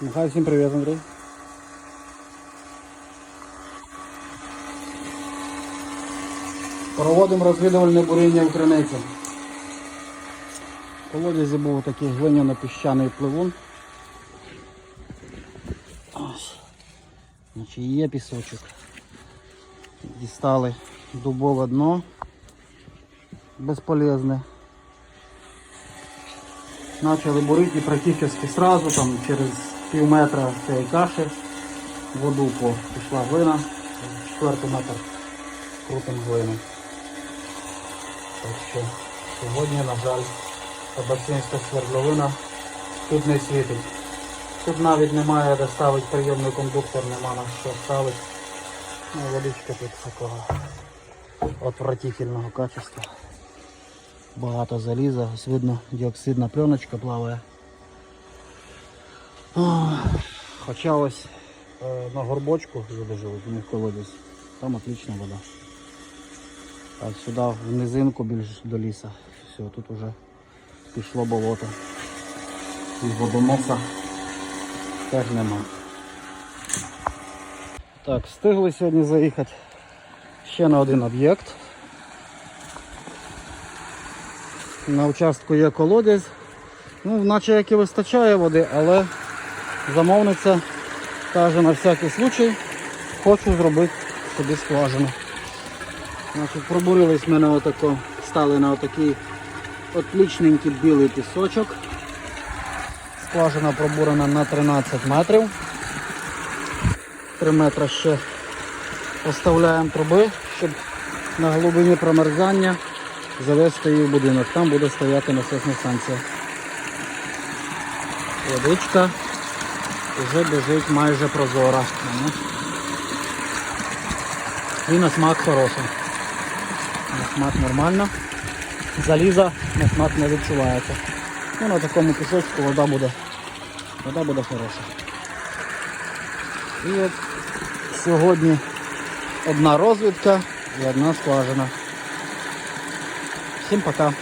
Михайло, всім привіт, Андрій. Проводимо розвідувальне буріння в криниці. В колодязі був такий глиняно-піщаний пливун. Значить, є пісочок. Дістали дубове дно. Безполезне. Почали бурити практично сразу, там через пів метра цієї каші воду по пішла глина, четвертий метр крутим глину. Так що сьогодні, на жаль, Табачинська свердловина тут не світить. Тут навіть немає де ставити прийомний кондуктор, нема на що ставити. Ну, водичка тут такого отвратительного качества. Багато заліза, ось видно діоксидна пленочка плаває. Хоча ось е, на горбочку живуть, у них колодязь, там отлична вода. А сюди в низинку більш до ліса. Все, тут уже пішло болото. І водоноса теж нема. Так, встигли сьогодні заїхати ще на один об'єкт. На участку є колодязь. Ну, наче як і вистачає води, але замовниця каже на всякий случай, хочу зробити собі скважину. Значить, пробурились мене отако, стали на отакий отличненький білий пісочок. Скважина пробурена на 13 метрів. 3 метри ще оставляємо труби, щоб на глибині промерзання завести її в будинок. Там буде стояти насосна станція. Водичка вже біжить майже прозора. І на смак хороший. На смак нормально. Заліза на смак не відчувається. Ну, на такому пісочку вода буде, вода буде хороша. І от сьогодні одна розвідка і одна скважина. Всім пока.